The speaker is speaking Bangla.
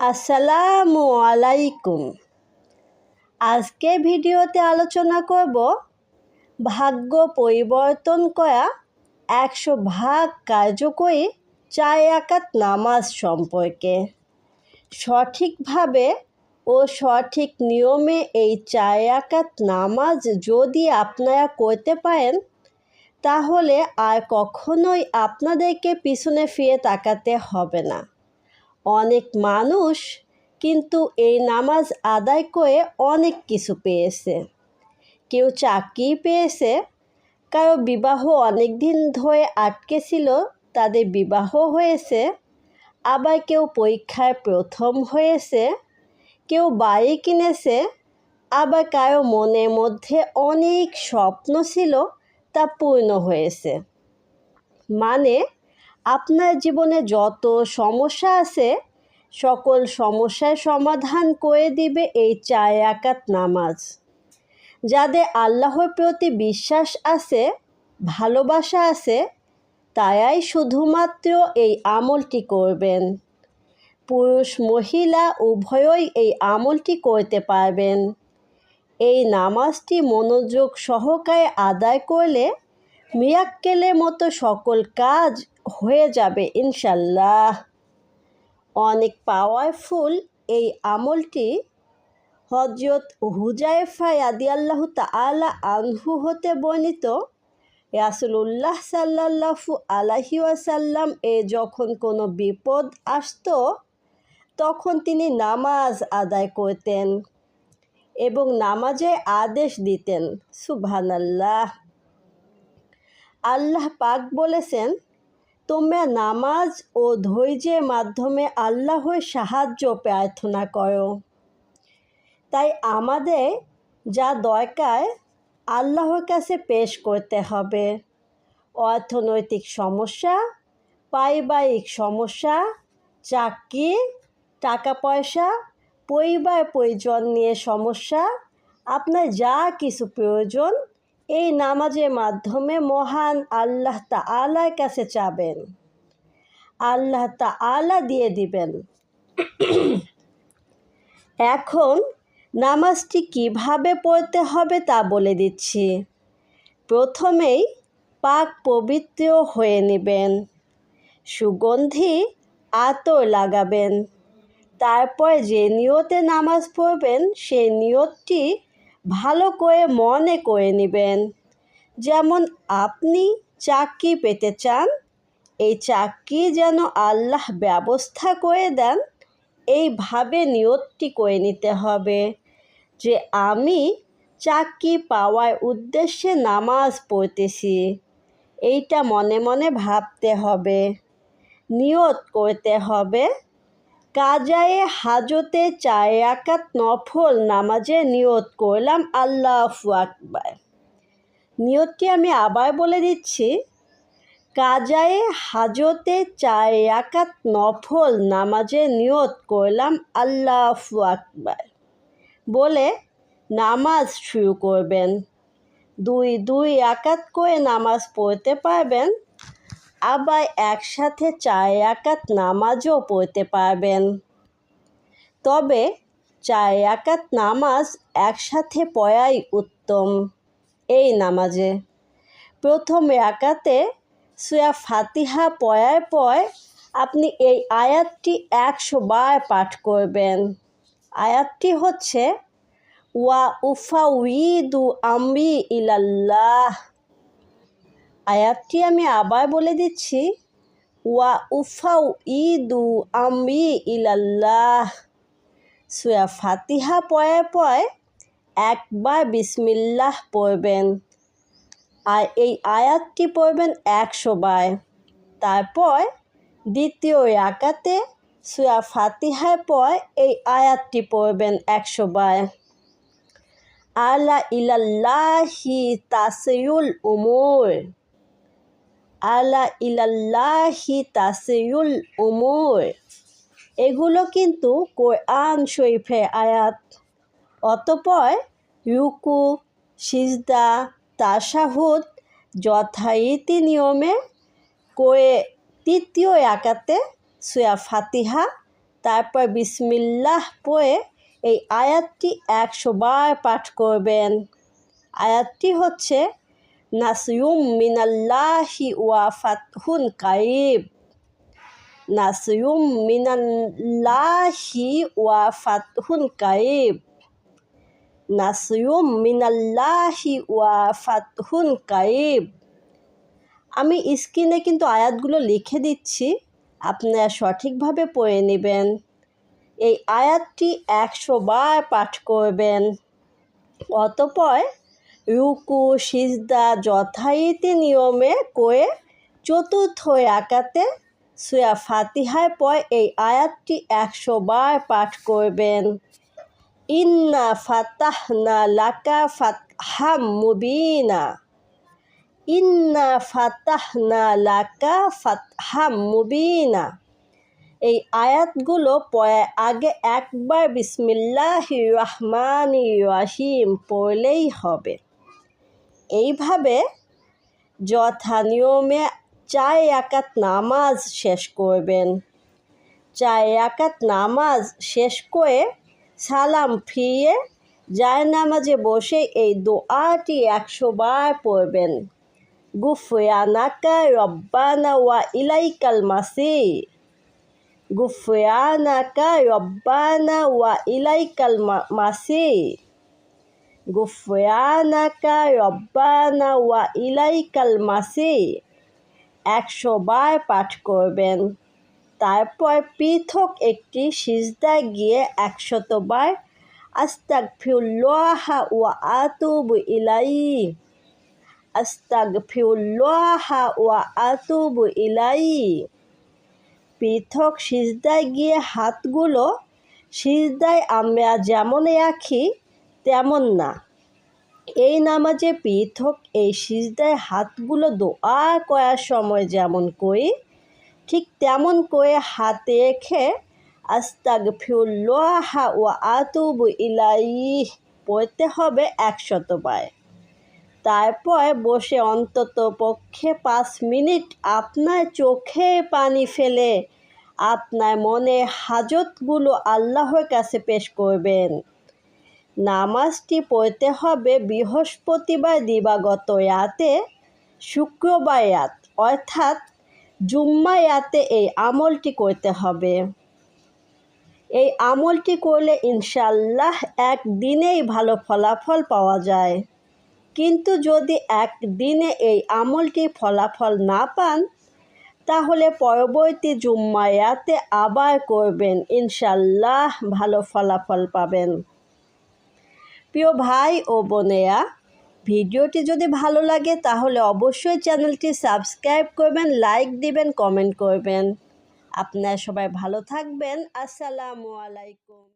আসসালামু আলাইকুম। আজকে ভিডিওতে আলোচনা করব ভাগ্য পরিবর্তন করা একশো ভাগ কার্যকরী চায় একাত নামাজ সম্পর্কে। সঠিকভাবে ও সঠিক নিয়মে এই চায় একাত নামাজ যদি আপনারা করতে পারেন, তাহলে আর কখনোই আপনাদেরকে পিছনে ফিরে তাকাতে হবে না। অনেক মানুষ কিন্তু এই নামাজ আদায় করে অনেক কিছু পেয়েছে। কেউ চাকরি পেয়েছে, কারও বিবাহ অনেক দিন ধরে আটকে ছিল, তাদের বিবাহ হয়েছে, আবার কেউ পরীক্ষায় প্রথম হয়েছে, কেউ বাড়ি কিনেছে, আবার কারও মনের মধ্যে অনেক স্বপ্ন ছিল তা পূর্ণ হয়েছে। মানে আপনার জীবনে যত সমস্যা আছে, সকল সমস্যার সমাধান করে দিবে এই চার একাত নামাজ। যাদের আল্লাহর প্রতি বিশ্বাস আছে, ভালোবাসা আছে, তারাই শুধুমাত্র এই আমলটি করবেন। পুরুষ, মহিলা, উভয়ই এই আমলটি করতে পারবেন। এই নামাজটি মনোযোগ সহকারে আদায় করলে মিয়াক্কেলের মতো সকল কাজ হয়ে যাবে ইনশাল্লাহ অনেক পাওয়ারফুল এই আমলটি হজরত হুজাইফা আল্লাহ তালা আনহু হতে বর্ণিত। রাসুলুল্লাহ সাল্লাহু আলাহি ওয়াসাল্লাম এ যখন কোনো বিপদ আসত, তখন তিনি নামাজ আদায় করতেন এবং নামাজে আদেশ দিতেন। সুবহানাল্লাহ। আল্লাহ পাক বলেছেন, তোমরা নামাজ ও ধৈর্যের মাধ্যমে আল্লাহর সাহায্য প্রার্থনা করো। তাই আমাদের যা দরকার আল্লাহর কাছে পেশ করতে হবে। অর্থনৈতিক সমস্যা, পারিবারিক সমস্যা, চাকরি টাকা পয়সা পরিবার পরিজন নিয়ে সমস্যা, আপনার যা কিছু প্রয়োজন এই নামাজের মাধ্যমে মহান আল্লাহ তালার কাছে চাবেন। আল্লাহ তা তালা দিয়ে দিবেন। এখন নামাজটি কীভাবে পড়তে হবে তা বলে দিচ্ছি। প্রথমেই পাক পবিত্র হয়ে নেবেন। সুগন্ধি আতর লাগাবেন। তারপর যে নিয়তে নামাজ পড়বেন সেই নিয়তটি ভালো করে মনে করে নেবেন। যেমন আপনি চাকরি পেতে চান, এই চাকরি যেন আল্লাহ ব্যবস্থা করে দেন, এইভাবে নিয়তটি করে নিতে হবে যে আমি চাকরি পাওয়ার উদ্দেশ্যে নামাজ পড়তেছি, এইটা মনে মনে ভাবতে হবে। নিয়ত করতে হবে কাজায়ে হাজতে চায় একাত নফল নামাজে নিয়ত করলাম, আল্লাহ আকবার। নিয়তটি আমি আবার বলে দিচ্ছি, কাজায়ে হাজতে চায় একাত নফল নামাজে নিয়ত করলাম, আল্লাহ আকবার। বলে নামাজ শুরু করবেন। দুই দুই একাত করে নামাজ পড়তে পারবেন আবার একসাথে চার একাত নামাজও পড়তে পারবেন। তবে চার একাত নামাজ একসাথে পড়াই উত্তম এই নামাজে। প্রথম একাতে সুয়া ফাতিহা পড়ার পর আপনি এই আয়াতটি একশো বার পাঠ করবেন। আয়াতটি হচ্ছে, ওয়া উফা উইদু আমরি ইলাল্লাহ। আয়াতটি আমি আবার বলে দিচ্ছি, ওয়া উফাউ ইদু আমি ইলাল্লাহ। সুয়া ফাতিহা পড়ার পর একবার বিসমিল্লাহ পড়বেন। আর এই আয়াতটি পড়বেন একশো বার। তারপর দ্বিতীয় একাতে সুয়া ফাতিহার পর এই আয়াতটি পড়বেন একশো বার। আলা ইলাল্লাহি তাসিউল উমর। আলা ইলাল্লাহি তাসিউল উমর। এগুলো কিন্তু কোরআন শরীফের আয়াত। অতপর রুকু, সিজদা তাসাহুদ যথারীতি নিয়মে করে তৃতীয় একাতে সুয়া ফাতিহা, তারপর বিসমিল্লাহ পড়ে এই আয়াতটি একশো বার পাঠ করবেন। আয়াতটি হচ্ছে নাসিউম মিনাল্লাহি ওয়া ফাতহুন কাইব নাসিউম মিনাল্লাহি ওয়া ফাতহুন কাইব নাসিউম মিনাল্লাহি ওয়া ফাতহুন কাইব আমি স্ক্রিনে কিন্তু আয়াতগুলো লিখে দিচ্ছি। আপনারা সঠিকভাবে পড়ে নেবেন। এই আয়াতটি একশো বার পাঠ করবেন। অতপর রুকু, সিজদা যথারীতি নিয়মে কয়ে চতুর্থ আকাতে সুয়া ফাতিহায় পর এই আয়াতটি একশো বার পাঠ করবেন। ইন্না ফাতাহনা লাকা ফাতহাম মুবিনা। ইন্না ফাতাহনা লাকা ফাতহাম মুবিনা। এই আয়াতগুলো পড়ার আগে একবার বিসমিল্লাহ রহমান রাহিম পড়লেই হবে। এইভাবে যথা নিয়মে চার একাত নামাজ শেষ করবেন। চার একাত নামাজ শেষ করে সালাম ফিরিয়ে যায় নামাজে বসে এই দোয়াটি একশো বার পড়বেন। গুফরানাকা রব্বানা ওয়া ইলাইকাল মাসি গুফরানাকা রব্বানা ওয়া ইলাইকাল মাসি গুফরানাকা রব্বানা ওয়া ইলাইকাল মাসি একশো বার পাঠ করবেন। তারপর পৃথক একটি সিজদায় গিয়ে একশতবার আস্তাগফিরুল্লাহ ওয়া আতুবু ইলাই আস্তাগফিরুল্লাহ ওয়া আতুবু ইলাই পৃথক সিজদায় গিয়ে হাতগুলো সিজদায় আমরা যেমন রাখি তেমন না। এই নামাজে পৃথক এই সিজদায় হাতগুলো দোয়া করার সময় যেমন করি ঠিক তেমন করে হাতে রেখে আস্তাগ ফিউল্লাহ ও আতুবু ইলাই পড়তে হবে একশতবার তারপর বসে অন্তত পক্ষে পাঁচ মিনিট আপনার চোখে পানি ফেলে, আপনার মনে হাজতগুলো আল্লাহর কাছে পেশ করবেন। নামাজটি পড়তে হবে বৃহস্পতিবার দিবাগত রাতে শুক্রবার রাত, অর্থাৎ জুম্মা রাতে এই আমলটি করতে হবে। এই আমলটি করলে ইনশাল্লাহ একদিনেই ভালো ফলাফল পাওয়া যায়। কিন্তু যদি একদিনে এই আমলটি ফলাফল না পান, তাহলে পরবর্তী জুম্মায়াতে আবার করবেন। ইনশাল্লাহ ভালো ফলাফল পাবেন। প্রিয় ভাই ও বোনেরা, ভিডিওটি যদি ভালো লাগে তাহলে অবশ্যই চ্যানেলটি সাবস্ক্রাইব করবেন, লাইক দিবেন, কমেন্ট করবেন। আপনারা সবাই ভালো থাকবেন। আসসালামু আলাইকুম।